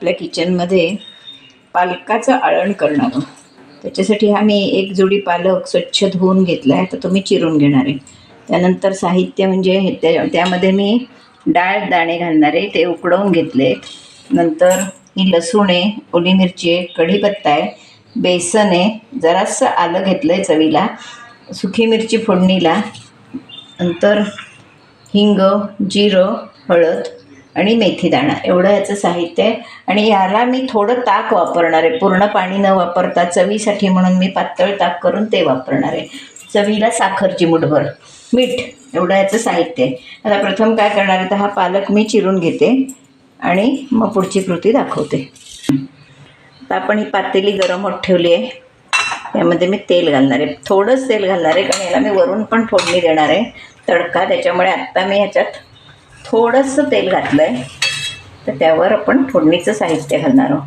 आपल्या किचनमध्ये पालकाचं आळण करणार आहोत त्याच्यासाठी हा मी एक जोडी पालक स्वच्छ धुवून घेतला आहे तर तो मी चिरून घेणार आहे. त्यानंतर साहित्य म्हणजे त्या त्यामध्ये मी डाळ दाणे घालणार आहे ते उकडवून घेतले नंतर ही लसूण आहे ओली मिरची आहे कढीपत्ता आहे बेसन आहे जरासं आलं घेतलं आहे चवीला सुकी मिरची फोडणीला. नंतर हिंग जिरं हळद आणि मेथीदाणा एवढं याचं साहित्य आहे. आणि याला मी थोडं ताक वापरणार आहे. पूर्ण पाणी न वापरता चवीसाठी म्हणून मी पातळ ताक करून ते वापरणार आहे. चवीला साखरची मुठभर. मीठ. एवढं याचं साहित्य आहे. आता प्रथम काय करणार आहे? तर हा पालक मी चिरून घेते आणि मग पुढची कृती दाखवते. आता आपण ही पातेली गरम होत ठेवली आहे. यामध्ये मी तेल घालणार आहे. थोडंच तेल घालणार आहे. कारण याला मी वरून पण फोडणी देणार आहे. तडका. त्याच्यामुळे आत्ता मी ह्याच्यात थोडंसं तेल घातलं आहे तर त्यावर आपण फोडणीचं साहित्य घालणार आहोत.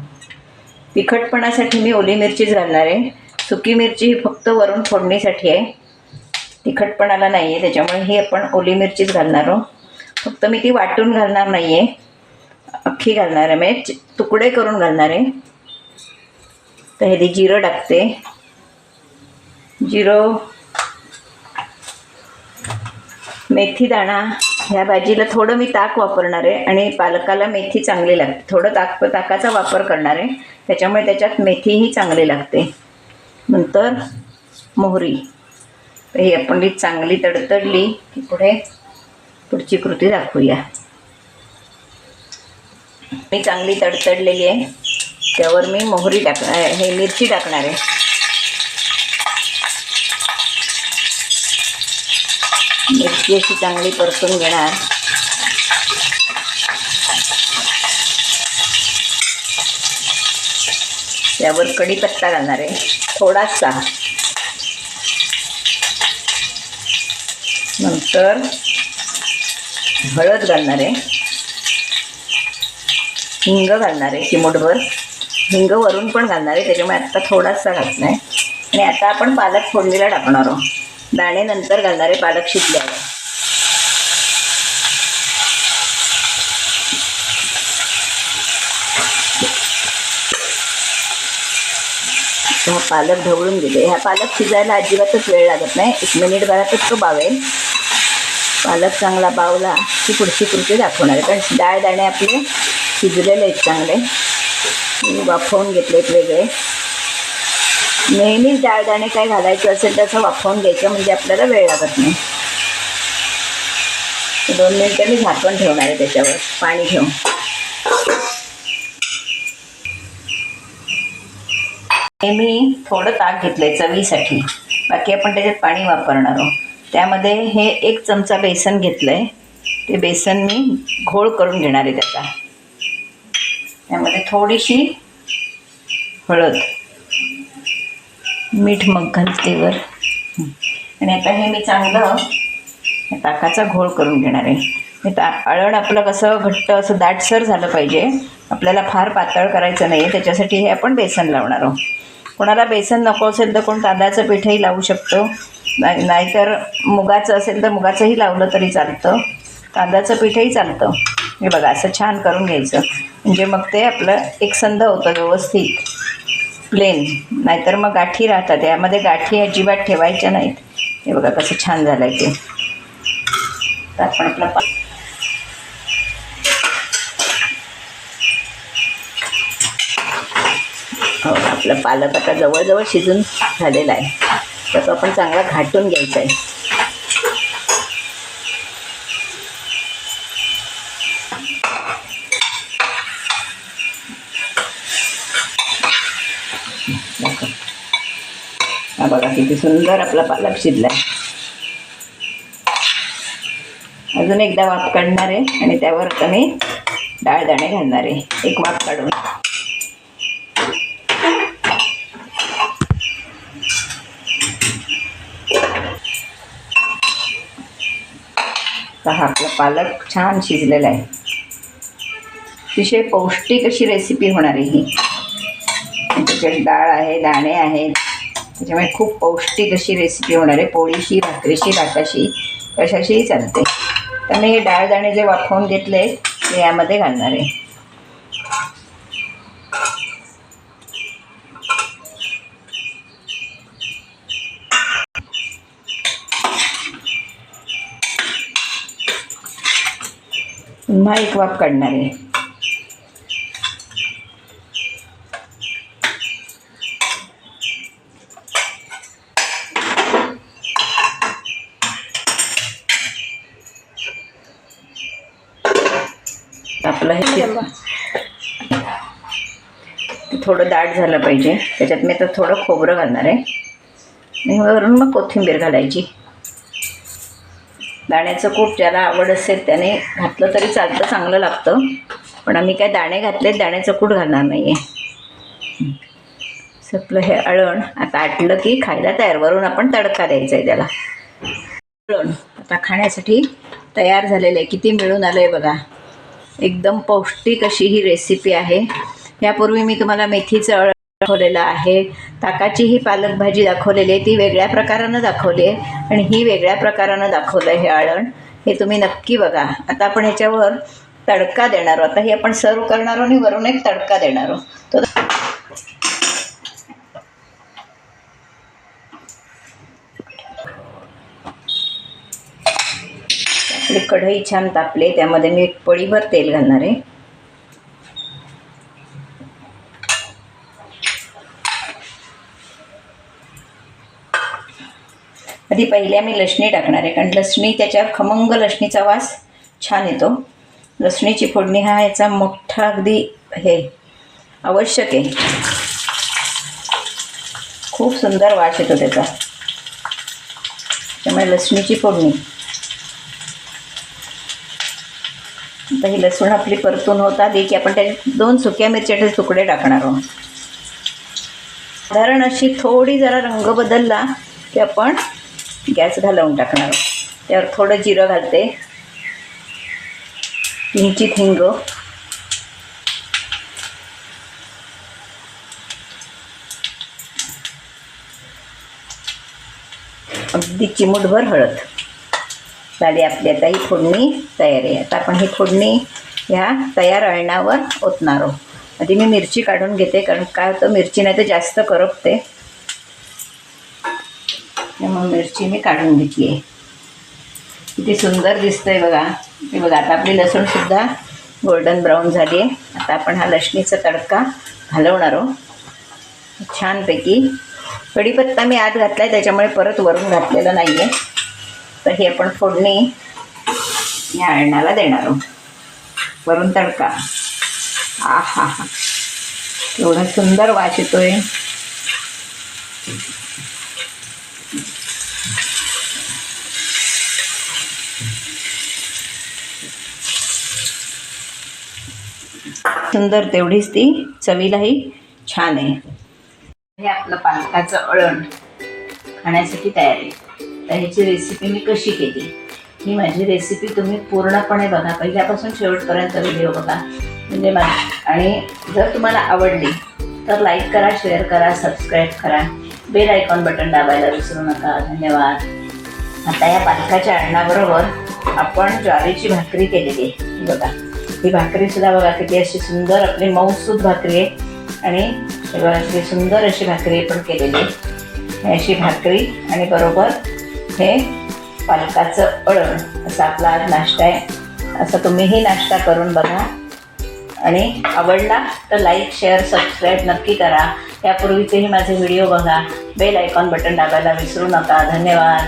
तिखटपणासाठी मी ओली मिरचीच घालणार आहे. सुकी मिरची ही फक्त वरून फोडणीसाठी आहे. तिखटपणाला नाही आहे त्याच्यामुळे ही आपण ओली मिरचीच घालणार आहोत. फक्त मी ती वाटून घालणार नाही आहे अख्खी घालणार आहे. म्हणजे तुकडे करून घालणार आहे. तर हे जिरं टाकते. जिरं मेथी दाणा ह्या भाजीला थोडं मी ताक वापरणार आहे आणि पालकाला मेथी चांगली लागते. थोडं ताक ताकाचा वापर करणार आहे. त्याच्यामुळे त्याच्यात मेथीही चांगली लागते. नंतर मोहरी. ही आपण ती चांगली तडतडली की पुढे पुढची कृती दाखवूया. मी चांगली तडतडलेली आहे. त्यावर मी मोहरी टाक हे मिरची टाकणार आहे. मिरची अशी चांगली परतून घेणार. त्यावर कढीपत्ता घालणार आहे. थोडासा. नंतर हळद घालणार आहे. हिंग घालणार आहे चिमूटभर. हिंग वरून पण घालणार आहे त्याच्यामुळे आत्ता थोडासा घातला आहे आणि आता आपण पालक फोडणीला टाकणार आहोत. दाणे नंतर पालक शिजल्यावर हा पालक ढवळून घेते ह्या पालक शिजायला अजिबातच वेळ लागत नाही. एक मिनिट भरातच तो बावेल. पालक चांगला बावला की पुढची कृती दाखवणार आहे. कारण डाळ दाणे आपले शिजलेले आहेत चांगले. मी वाफवून घेतलेत वेगळे. नेहमीच डाळदाणे काय घालायचं असेल तसं वाफवून घ्यायचं म्हणजे आपल्याला वेळ लागत नाही. दोन मिनटं मी झाकण ठेवणार आहे त्याच्यावर पाणी ठेवून. नेहमी मी थोडं ताक घेतलंय चवीसाठी. बाकी आपण त्याच्यात पाणी वापरणार आहोत. त्यामध्ये हे एक चमचा बेसन घेतलंय. ते बेसन मी घोळ करून घेणार आहे त्याचा. त्यामध्ये थोडीशी हळद. मीठ मग घालते वर. आणि आता हे मी चांगलं ताकाचा घोळ करून घेणार आहे. हे ता अळण आपलं कसं घट्ट असं दाटसर झालं पाहिजे. आपल्याला फार पातळ करायचं नाही आहे त्याच्यासाठी हे आपण बेसन लावणार आहोत. कोणाला बेसन नको असेल तर कोण तांदळाचं पीठही लावू शकतो. नाही नाहीतर मुगाचं असेल तर मुगाचंही लावलं तरी चालतं. तांदळाचं पीठही चालतं. हे बघा असं छान करून घ्यायचं. म्हणजे मग ते आपलं एकसंध होतं व्यवस्थित. प्लेन नाहीतर मग गाठी राहतात. यामध्ये गाठी अजिबात ठेवायच्या नाहीत. हे बघा कसं छान झालं आहे ते. तर आपण आपला पा हो आपलं पालक आता जवळजवळ शिजून झालेला आहे. तर तो आपण चांगला घाटून घ्यायचा आहे. दाखव. हा बघा किती सुंदर आपला पालक शिजलाय. अजून एकदा वाफ काढणार आहे आणि त्यावर आता मी डाळ दाणे घालणार आहे. एक वाफ काढून. हा आपला पालक छान शिजलेला आहे. अतिशय पौष्टिक अशी रेसिपी होणार आहे ही. विशेष डाळ आहे दाणे आहेत. त्याच्यामुळे खूप पौष्टिक अशी रेसिपी होणार आहे पोळीशी भाकरीशी भाताशी कशाशीही चालते. तर मी हे डाळ दाणे जे वाफवून घेतले ते यामध्ये घालणार आहे. पुन्हा एक वाफ काढणार आहे. आपलं हे थोडं दाट झालं पाहिजे. त्याच्यात मी आता थोडं खोबरं घालणार आहे. आणि वरून मग कोथिंबीर घालायची. दाण्याचं कूट ज्याला आवड असेल त्याने घातलं तरी चालतं चांगलं लागतं. पण आम्ही काय दाणे घातले दाण्याचं कूट घालणार नाही आहे सपलं हे अळण आता आटलं की खायला तयार. वरून आपण तडका द्यायचा आहे त्याला. अळण आता खाण्यासाठी तयार झालेलं आहे. किती मिळून आलं आहे बघा. एकदम पौष्टिक अशी ही रेसिपी आहे. यापूर्वी मी तुम्हाला मेथीचं अळ दाखवलेलं आहे. ताकाची ही पालक भाजी दाखवलेली आहे. ती वेगळ्या प्रकारानं दाखवली आहे. आणि ही वेगळ्या प्रकारानं दाखवलं आहे हे अळण हे तुम्ही नक्की बघा. आता आपण ह्याच्यावर तडका देणार आहोत. आता हे आपण सर्व करणार आहोत आणि वरून एक तडका देणार आहोत. तो आपली कढई छान तापली त्यामध्ये मी एक पळीभर तेल घालणार आहे. आधी पहिल्या मी लसणी टाकणार आहे कारण लसणी त्याच्या खमंग लसणीचा वास छान येतो. लसणीची फोडणी हा याचा मोठा अगदी हे आवश्यक आहे. खूप सुंदर वास येतो त्याचा. त्यामुळे लसणीची फोडणी. आता ही लसूण आपली परतून होत आली की आपण त्याच्यात दोन सुक्या मिरच्याचे तुकडे टाकणार आहोत. साधारण अशी थोडी जरा रंग बदलला की आपण गॅस घालवून टाकणार आहोत. त्यावर थोडं जिरं घालते. किंचित हिंग अगदी चिमूटभर हळद. झाली आपली आता ही फोडणी तयार आहे. आता आपण ही फोडणी ह्या तयार अळणावर ओतणार आहोत. आधी मी मिरची काढून घेते कारण काय होतं मिरची नाही तर जास्त करपते. त्यामुळे मिरची मी काढून घेतली आहे. किती सुंदर दिसतंय बघा. हे बघा आता आपली लसूणसुद्धा गोल्डन ब्राऊन झाली आहे. आता आपण हा लसणीचा तडका घालवणार आहोत. छानपैकी. कढीपत्ता मी आत घातला आहे त्याच्यामुळे परत वरून घातलेलं नाही आहे तर ही आपण फोडणी या अळणाला देणार आहोत. वरून तडका. आ हा हा. एवढा सुंदर वास येतोय. सुंदर तेवढीच ती चवीलाही छान आहे. हे आपलं पालकाचं अळण खाण्यासाठी तयार आहे. ह्याची रेसिपी मी कशी केली? ही माझी रेसिपी तुम्ही पूर्णपणे बघा. पहिल्यापासून शेवटपर्यंत व्हिडिओ बघा. म्हणजे मा आणि जर तुम्हाला आवडली तर लाईक करा शेअर करा सबस्क्राईब करा. बेल आयकॉन बटन दाबायला विसरू नका. धन्यवाद. आता या पालकाच्या अन्नाबरोबर आपण ज्वारीची भाकरी केलेली आहे. बघा. ही भाकरीसुद्धा बघा किती अशी सुंदर आपली मऊसूद भाकरी आहे. आणि बघा किती सुंदर अशी भाकरी पण केलेली आहे. अशी भाकरी आणि बरोबर हे पालकाचं अळण असा आपला आज नाश्ता आहे. असं तुम्हीही नाश्ता करून बघा. आणि आवडला तर लाईक शेअर सबस्क्राईब नक्की करा. त्यापूर्वीचेही माझे व्हिडिओ बघा. बेल आयकॉन बटन दाबायला विसरू नका. धन्यवाद.